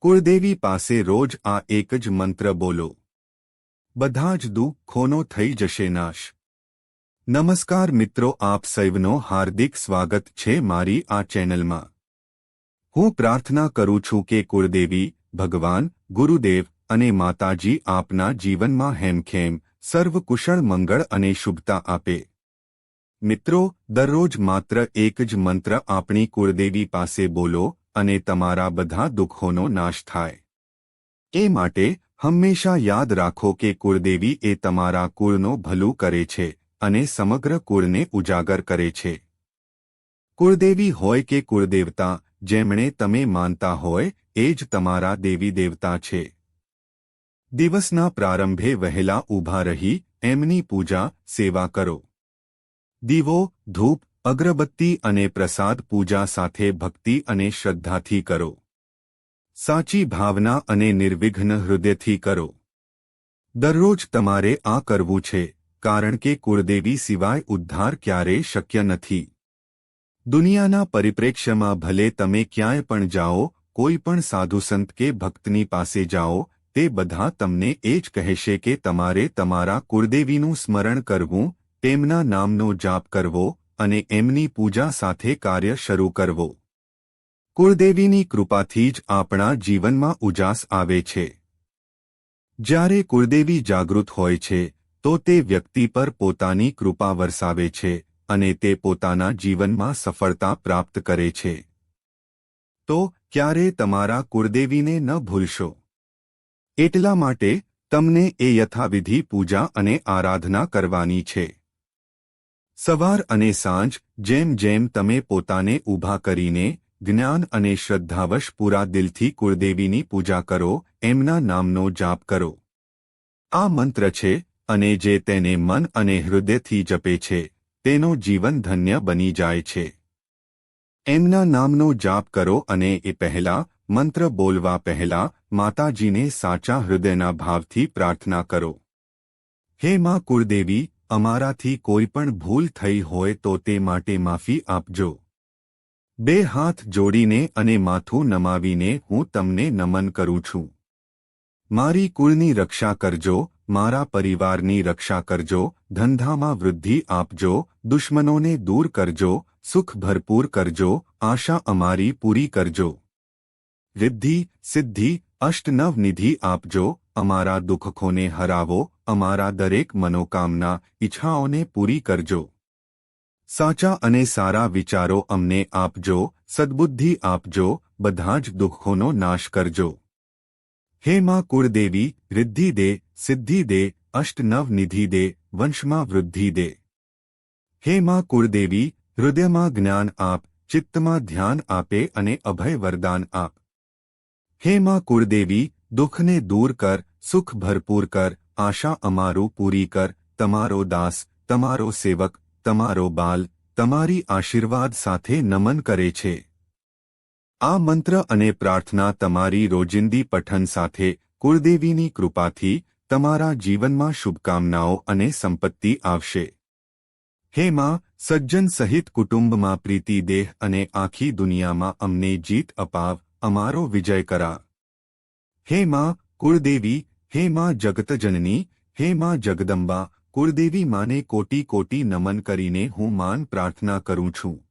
કુળદેવી પાસે રોજ આ એક જ મંત્ર બોલો. બધા જ દુઃખોનો થઈ જશે નાશ. નમસ્કાર મિત્રો, આપ સૌનો હાર્દિક સ્વાગત છે મારી આ ચેનલમાં. હું પ્રાર્થના કરું છું કે કુળદેવી, ભગવાન, ગુરુદેવ અને માતાજી આપના જીવનમાં હેમખેમ સર્વ કુશળ મંગળ અને શુભતા આપે. મિત્રો, દરરોજ માત્ર એક જ મંત્ર આપણી કુળદેવી પાસે બોલો અને તમારા બધા દુઃખોનો નાશ થાય. એ માટે હંમેશા યાદ રાખો કે કુળદેવી એ તમારા કુળનો ભલું કરે છે અને સમગ્ર કુળને ઉજાગર કરે છે. કુળદેવી હોય કે કુળદેવતા, જેમણે તમે માનતા હોય, એ જ તમારા દેવી દેવતા છે. દિવસના પ્રારંભે વહેલા ઊભા રહી, એમની પૂજા, સેવા કરો. દીવો, ધૂપ અગરબત્તી અને પ્રસાદ પૂજા સાથે ભક્તિ અને શ્રદ્ધાથી કરો. સાચી ભાવના અને નિર્વિઘ્ન હૃદયથી કરો. દરરોજ તમારે આ કરવું છે, કારણ કે કુળદેવી સિવાય ઉદ્ધાર ક્યારેય શક્ય નથી. દુનિયાના પરિપ્રેક્ષ્યમાં ભલે તમે ક્યાંય પણ જાઓ, કોઈ પણ સાધુસંત કે ભક્તની પાસે જાઓ, તે બધા તમને એ જ કહેશે કે તમારે તમારા કુળદેવીનું સ્મરણ કરવું, તેમના નામનો જાપ કરવો અને એમની પૂજા સાથે કાર્ય શરૂ કરવો. કુળદેવીની કૃપાથી જ આપણા જીવનમાં ઉજાસ આવે છે. જ્યારે કુળદેવી જાગૃત હોય છે, તો તે વ્યક્તિ પર પોતાની કૃપા વરસાવે છે અને તે પોતાના જીવનમાં સફળતા પ્રાપ્ત કરે છે. તો ક્યારે તમારા કુળદેવીને ન ભૂલશો? એટલા માટે તમને એ યથાવિધિ પૂજા અને આરાધના કરવાની છે. સવાર અને સાંજ, જેમ જેમ તમે પોતાને ઊભા કરીને જ્ઞાન અને શ્રદ્ધાવશ પૂરા દિલથી કુળદેવીની પૂજા કરો, એમના નામનો જાપ કરો. આ મંત્ર છે, અને જે તેને મન અને હૃદયથી જપે છે, તેનો જીવન ધન્ય બની જાય છે. એમના નામનો જાપ કરો અને એ પહેલા, મંત્ર બોલવા પહેલા, માતાજીને સાચા હૃદયના ભાવથી પ્રાર્થના કરો. હે માં કુળદેવી અમારાથી કોઈ પણ ભૂલ થઈ હોય તો તે માટે માફી આપજો. બે હાથ જોડીને અને માથું નમાવીને હું તમને નમન કરું છું. મારી કુળની રક્ષા કરજો, મારા પરિવારની રક્ષા કરજો, ધંધામાં વૃદ્ધિ આપજો, દુશ્મનોને દૂર કરજો, સુખ ભરપૂર કરજો, આશા અમારી પૂરી કરજો. રિદ્ધિ, સિદ્ધિ અષ્ટનવ નિધિ આપજો, અમારા દુઃખોને હરાવો અમારા દરેક મનોકામના, ઈચ્છાઓને પૂરી કરજો. સાચા અને સારા વિચારો અમને આપજો, સદબુદ્ધિ આપજો, બધા જ દુઃખોનો નાશ કરજો. હે માં કુળદેવી, રિદ્ધિ દે, સિદ્ધિ દે અષ્ટનવ નિધિ દે, વંશમાં વૃદ્ધિ દે. હે માં કુળદેવી, હૃદયમાં જ્ઞાન આપ, ચિત્તમાં ધ્યાન આપે અને અભય વરદાન આપ. હે માં કુળદેવી, દુઃખને દૂર કર, સુખ ભરપૂર કર આશા અમારું પૂરી કર, તમારો દાસ, તમારો સેવક, તમારો બાલ, તમારી આશીર્વાદ સાથે નમન કરે છે. આ મંત્ર અને પ્રાર્થના તમારી રોજિંદી પઠન સાથે, કુળદેવીની કૃપાથી, તમારા જીવનમાં શુભકામનાઓ અને સંપત્તિ આવશે. હે માં, સજ્જન સહિત કુટુંબમાં પ્રીતિ દેહ અને આખી દુનિયામાં અમને જીત અપાવ, અમારો વિજય કરા. હે માં, કુળદેવી હે માં જગતજનની, હે માં જગદંબા, કુળદેવી માને કોટી કોટી નમન કરીને હું માન પ્રાર્થના કરું છું.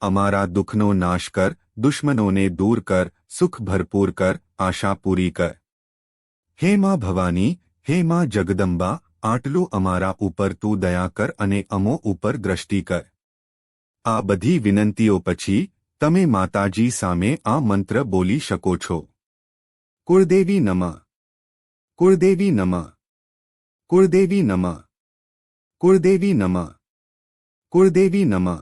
અમારા દુઃખનો નાશ કર, દુશ્મનોને દૂર કર, સુખ ભરપૂર કર, આશા પૂરી કર. હે માં ભવાની, હે માં જગદંબા, આટલું અમારા ઉપર તું દયા કર અને અમો ઉપર દ્રષ્ટિ કર. આ બધી વિનંતીઓ પછી, તમે માતાજી સામે આ મંત્ર બોલી શકો છો. કુળદેવી નમ. કુળદેવી નમ. કુળદેવી નમ. કુળદેવી નમ. કુળદેવી નમ.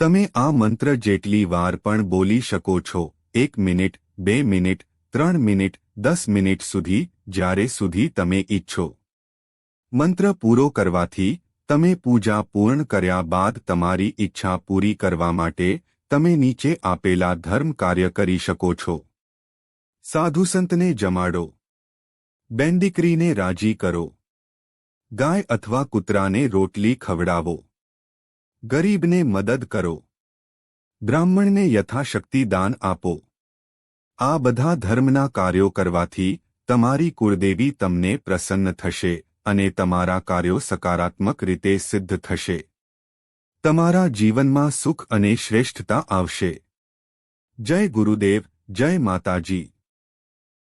તમે આ મંત્ર જેટલી વાર પણ બોલી શકો છો, એક મિનિટ, બે મિનિટ, ત્રણ મિનિટ, દસ મિનિટ સુધી, જ્યારે સુધી તમે ઈચ્છો. મંત્ર પૂરો કરવાથી, તમે પૂજા પૂર્ણ કર્યા બાદ તમારી ઈચ્છા પૂરી કરવા માટે, તમે નીચે આપેલા ધર્મ કાર્ય કરી શકો છો. સાધુસંતને જમાડો. બેન રાજી કરો. ગાય અથવા કૂતરાને રોટલી ખવડાવો. ગરીબને મદદ કરો. બ્રાહ્મણને યથાશક્તિ દાન આપો. આ બધા ધર્મના કાર્યો કરવાથી તમારી કુળદેવી તમને પ્રસન્ન થશે અને તમારા કાર્યો સકારાત્મક રીતે સિદ્ધ થશે. તમારા જીવનમાં સુખ અને શ્રેષ્ઠતા આવશે. જય ગુરુદેવ, જય માતાજી.